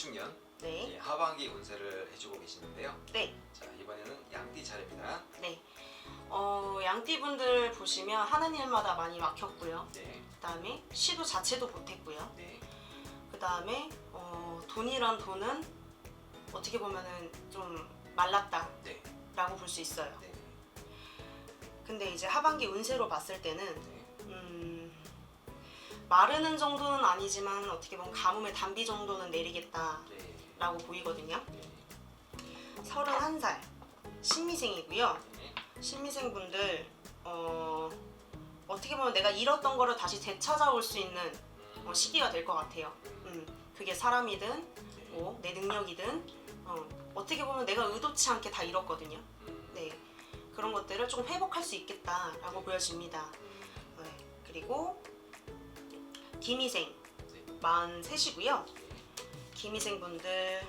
신축년 네. 예, 하반기 운세를 해주고 계시는데요. 네. 자 이번에는 양띠 차례입니다. 네. 어, 양띠분들 보시면 하는 일마다 많이 막혔고요. 네, 그다음에 시도 자체도 못했고요. 네, 그다음에 어, 돈이란 돈은 어떻게 보면은 좀 말랐다라고 네, 볼 수 있어요. 네, 근데 이제 하반기 운세로 봤을 때는 네, 음, 마르는 정도는 아니지만 어떻게 보면 가뭄의 단비 정도는 내리겠다라고 네, 보이거든요. 네, 31살 신미생이고요. 네, 신미생 분들 어, 어떻게 보면 내가 잃었던 거를 다시 되찾아올 수 있는 음, 어, 시기가 될 것 같아요. 음, 그게 사람이든 네, 뭐내 능력이든 어, 어떻게 보면 내가 의도치 않게 다 잃었거든요. 음, 네 그런 것들을 조금 회복할 수 있겠다라고 보여집니다. 음, 네, 그리고 김희생 네. 43이고요. 네, 김희생 분들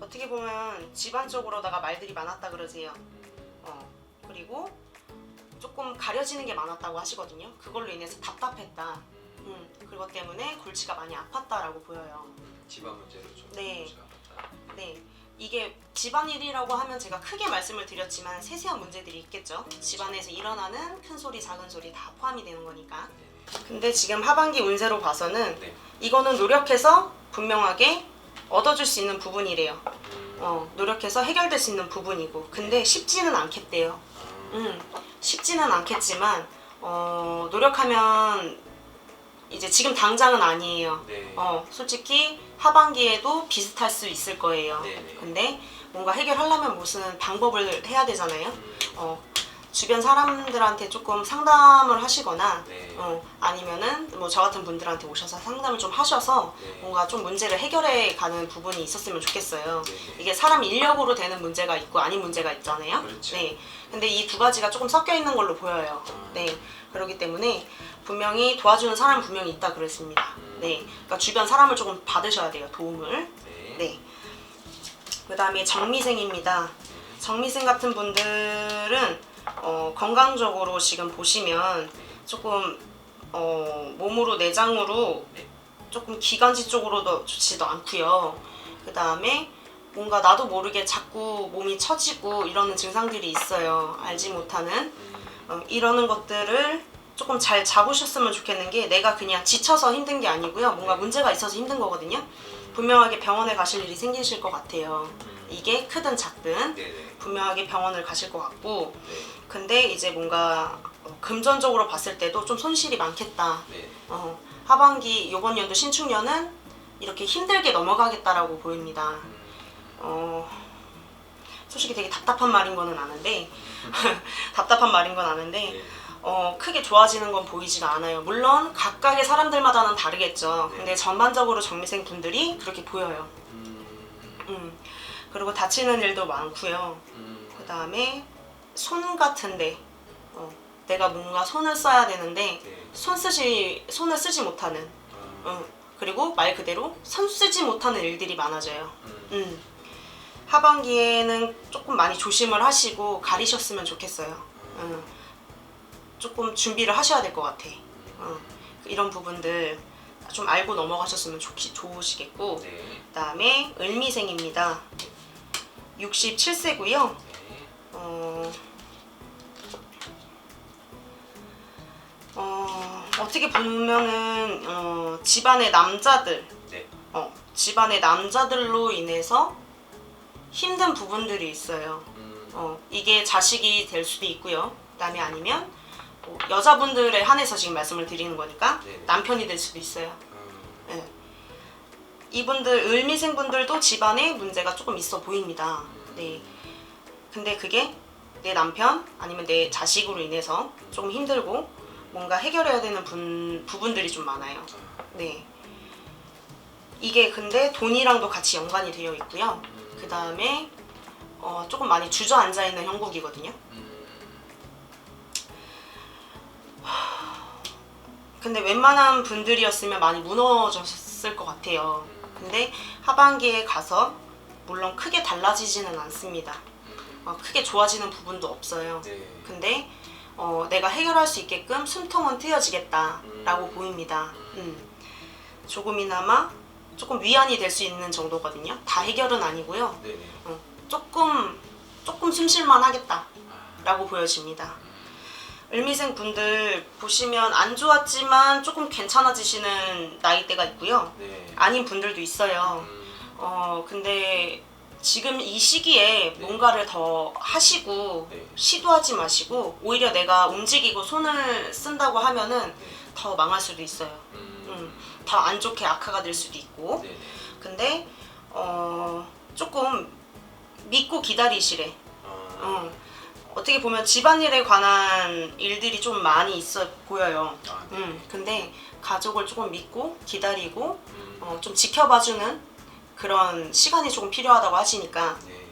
어떻게 보면 집안적으로다가 말들이 많았다 그러세요. 음, 어, 그리고 조금 가려지는 게 많았다고 하시거든요. 그걸로 인해서 답답했다. 음, 음, 그것 때문에 골치가 많이 아팠다라고 보여요. 음, 집안 문제로 좀 네. 골치가 아팠다. 네. 이게 집안일이라고 하면 제가 크게 말씀을 드렸지만 세세한 문제들이 있겠죠. 집안에서 일어나는 큰 소리, 작은 소리 다 포함이 되는 거니까. 네, 근데 지금 하반기 운세로 봐서는 네, 이거는 노력해서 분명하게 얻어줄 수 있는 부분이래요. 음, 어, 노력해서 해결될 수 있는 부분이고. 근데 쉽지는 않겠대요. 음, 음, 쉽지는 않겠지만 어, 노력하면 이제 지금 당장은 아니에요. 네, 어, 솔직히 하반기에도 비슷할 수 있을 거예요. 네, 네. 근데 뭔가 해결하려면 무슨 방법을 해야 되잖아요. 음, 어, 주변 사람들한테 조금 상담을 하시거나 네, 어, 아니면은 뭐 저 같은 분들한테 오셔서 상담을 좀 하셔서 네, 뭔가 좀 문제를 해결해 가는 부분이 있었으면 좋겠어요. 네, 네. 이게 사람 인력으로 되는 문제가 있고 아닌 문제가 있잖아요. 그렇죠. 네. 근데 이 두 가지가 조금 섞여 있는 걸로 보여요. 음. 네. 그렇기 때문에 분명히 도와주는 사람 분명히 있다 그랬습니다. 음. 네. 그러니까 주변 사람을 조금 받으셔야 돼요. 도움을. 네, 네. 그다음에 정미생입니다. 정미생 같은 분들은 어, 건강적으로 지금 보시면 조금 어, 몸으로 내장으로 네. 조금 기관지 쪽으로도 좋지도 않고요. 그 다음에 뭔가 나도 모르게 자꾸 몸이 처지고 이러는 증상들이 있어요. 알지 못하는 음, 어, 이러는 것들을 조금 잘 잡으셨으면 좋겠는 게 내가 그냥 지쳐서 힘든 게 아니고요. 뭔가 네. 문제가 있어서 힘든 거거든요. 음, 분명하게 병원에 가실 일이 생기실 것 같아요. 음, 이게 크든 작든 네, 네, 분명하게 병원을 가실 것 같고 네, 근데 이제 뭔가 어, 금전적으로 봤을 때도 좀 손실이 많겠다. 네, 어, 하반기 이번 연도 신축년은 이렇게 힘들게 넘어가겠다라고 보입니다. 음, 어, 솔직히 되게 답답한 말인 거는 아는데 답답한 말인 건 아는데 네, 어, 크게 좋아지는 건 보이지가 않아요. 물론 각각의 사람들마다는 다르겠죠. 네. 근데 전반적으로 정미생 분들이 그렇게 보여요. 음, 음. 그리고 다치는 일도 많고요. 음, 그 다음에 손 같은데 어, 내가 뭔가 손을 써야 되는데 네, 손 쓰지 손을 쓰지 못하는 음, 어, 그리고 말 그대로 손 쓰지 못하는 일들이 많아져요. 음, 음. 하반기에는 조금 많이 조심을 하시고 가리셨으면 좋겠어요. 음. 조금 준비를 하셔야 될 것 같아. 어. 이런 부분들 좀 알고 넘어가셨으면 좋기, 좋으시겠고 네, 그다음에 을미생입니다. 67세고요. 네, 어, 어, 어떻게 보면은 어, 집안의 남자들, 네, 어, 집안의 남자들로 인해서 힘든 부분들이 있어요. 음, 어, 이게 자식이 될 수도 있고요. 그다음에 아니면 뭐 여자분들에 한해서 지금 말씀을 드리는 거니까 네네. 남편이 될 수도 있어요. 음, 예. 이분들 을미생 분들도 집안에 문제가 조금 있어 보입니다. 네. 근데 그게 내 남편 아니면 내 자식으로 인해서 조금 힘들고 뭔가 해결해야 되는 분, 부분들이 좀 많아요. 네. 이게 근데 돈이랑도 같이 연관이 되어 있고요. 그 다음에 어, 조금 많이 주저앉아 있는 형국이거든요. 음, 근데 웬만한 분들이었으면 많이 무너졌을 것 같아요. 근데 하반기에 가서 물론 크게 달라지지는 않습니다. 음, 어, 크게 좋아지는 부분도 없어요. 네, 근데 어, 내가 해결할 수 있게끔 숨통은 트여지겠다라고 음. 보입니다. 음. 조금이나마 조금 위안이 될 수 있는 정도거든요. 다 해결은 아니고요. 네네. 조금 조금 숨쉴만 하겠다라고 아, 보여집니다. 을미생 분들 보시면 안 좋았지만 조금 괜찮아지시는 나이대가 있고요. 네. 아닌 분들도 있어요. 음, 어 근데 지금 이 시기에 네. 뭔가를 더 하시고 네. 시도하지 마시고 오히려 내가 움직이고 손을 쓴다고 하면은 네. 더 망할 수도 있어요. 음, 더 안 좋게 악화가 될 수도 있고. 네네. 근데 어 조금 믿고 기다리시래. 어, 어, 어떻게 보면 집안일에 관한 일들이 좀 많이 있어 보여요. 아, 네. 음, 근데 가족을 조금 믿고 기다리고 음, 어, 좀 지켜봐주는 그런 시간이 조금 필요하다고 하시니까 네.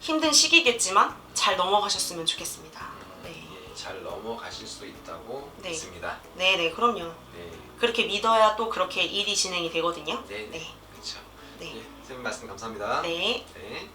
힘든 시기겠지만 잘 넘어가셨으면 좋겠습니다. 네, 예, 잘 넘어가실 수 있다고 네. 믿습니다. 네, 네, 그럼요. 네. 그렇게 믿어야 또 그렇게 일이 진행이 되거든요. 네. 네, 그렇죠. 네, 예, 선생님 말씀 감사합니다. 네. 네.